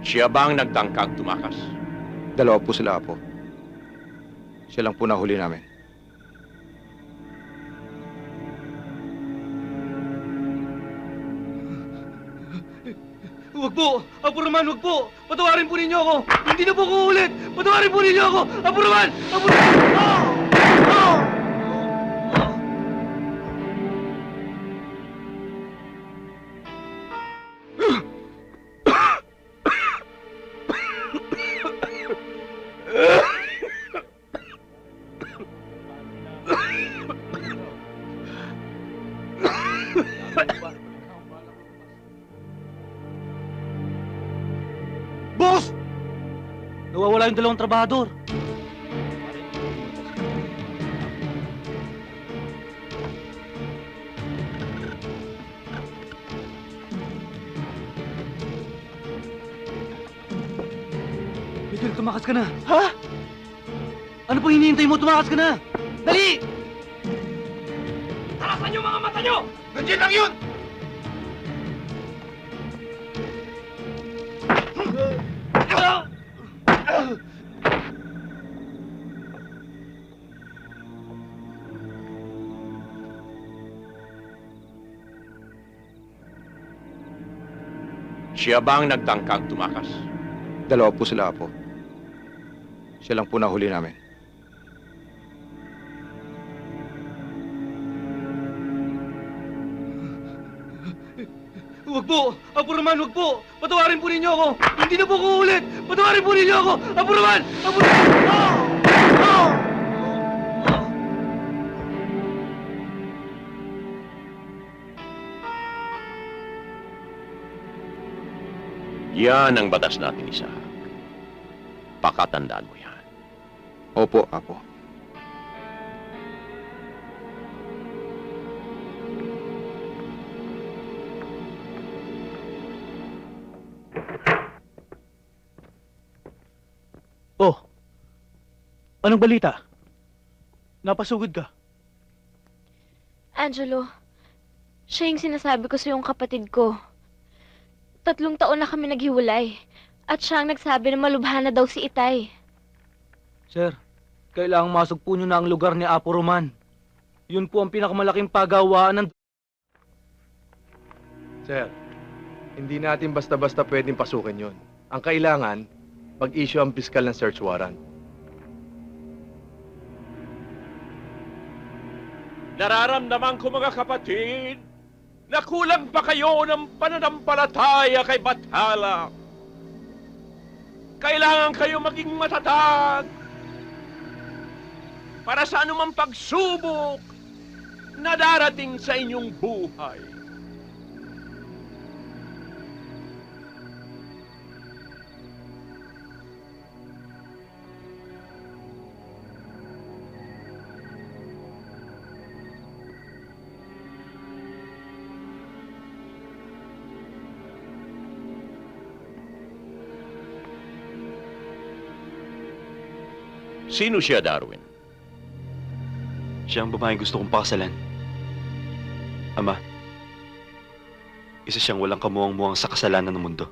Siya bang nagtangkang tumakas? Dalawa po sila, Apo. Siya lang po nahuli namin. Huwag po! Apo naman, huwag po! Patawarin po ninyo ako! Hindi na po ko ulit! Patawarin po ninyo ako! Apo naman! Apo naman! Ah! Ah! Yung dalawang trabahador. Miguel, tumakas ka na. Ha? Ano pang hinihintay mo? Tumakas ka na! Dali! Tarasan yung mga mata nyo! Nandiyan lang yun! Siya bang nagtangkang tumakas? Dalawa po sila, Apo. Siya lang po nahuli namin. Huwag po! Apo naman, huwag po! Patawarin po ninyo ako! Hindi na po ko ulit! Patawarin po ninyo ako! Apo naman! Apo naman! Ah! Ah! Yan ang batas natin, Isaac. Pakatandaan mo yan. Opo, Apo. Oh! Anong balita? Napasugod ka. Angelo, siya yung sinasabi ko sa yung kapatid ko. Tatlong taon na kami naghiwalay. At siya ang nagsabi na malubha na daw si Itay. Sir, kailangang masugpo nyo na ang lugar ni Apo Roman. Yun po ang pinakamalaking pagawaan ng... Sir, hindi natin basta-basta pwedeng pasukin yon. Ang kailangan, mag-issue ang piskal ng search warrant. Nararamdaman ko mga kapatid na kulang pa kayo ng pananampalataya kay Bathala. Kailangan kayo maging matatag para sa anumang pagsubok na darating sa inyong buhay. Sino siya, Darwin? Siya ang babaeng gusto kong pakasalan. Ama, isa siyang walang kamuang-muang sa kasalanan ng mundo.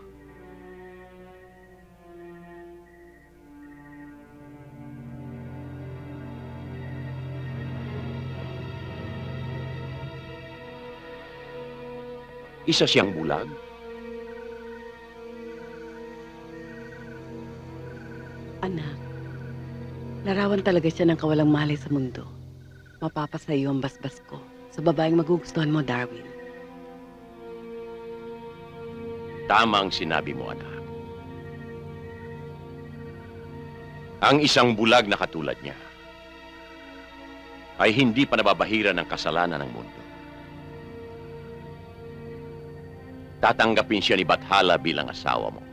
Isa siyang bulag? Anak, larawan talaga siya ng kawalang malay sa mundo. Mapapasayo ang basbas ko sa babaeng magugustuhan mo, Darwin. Tama ang sinabi mo, anak. Ang isang bulag na katulad niya ay hindi pa nababahira ng kasalanan ng mundo. Tatanggapin siya ni Bathala bilang asawa mo.